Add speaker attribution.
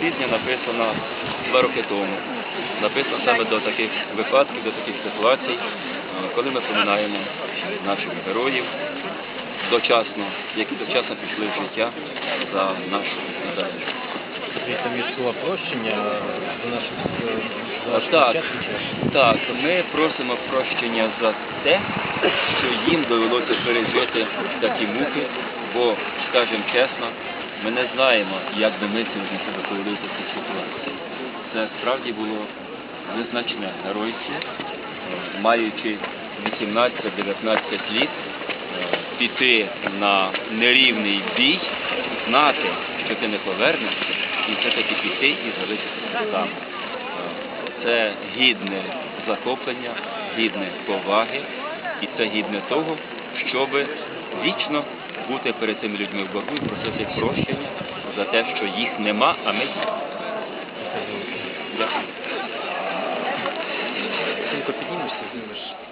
Speaker 1: пісня написана два роки тому. Написана саме до таких випадків, до таких ситуацій, е, коли ми пам'ятаємо наших героїв дочасно, які дочасно пішли в життя за нашу незалежність.
Speaker 2: Там є слова прощення наших за наших
Speaker 1: Так,
Speaker 2: чи що?
Speaker 1: так, ми просимо прощення за те, що їм довелося пережити такі муки, бо, скажімо чесно, ми не знаємо, як би ми сьогодні себе повели в такій ситуації. Це справді було незначне геройство, Е, маючи 18-19 літ, е, піти на нерівний бій, знати, що ти не повернешся, і все-таки піти і залишитися там. Е, Це гідне захоплення, гідне поваги, і це гідне того, щоб вічно бути перед цими людьми в боргу і просити прощення за те, що їх нема, а ми є. Дякую.
Speaker 2: Тільки піднімешся, знімеш.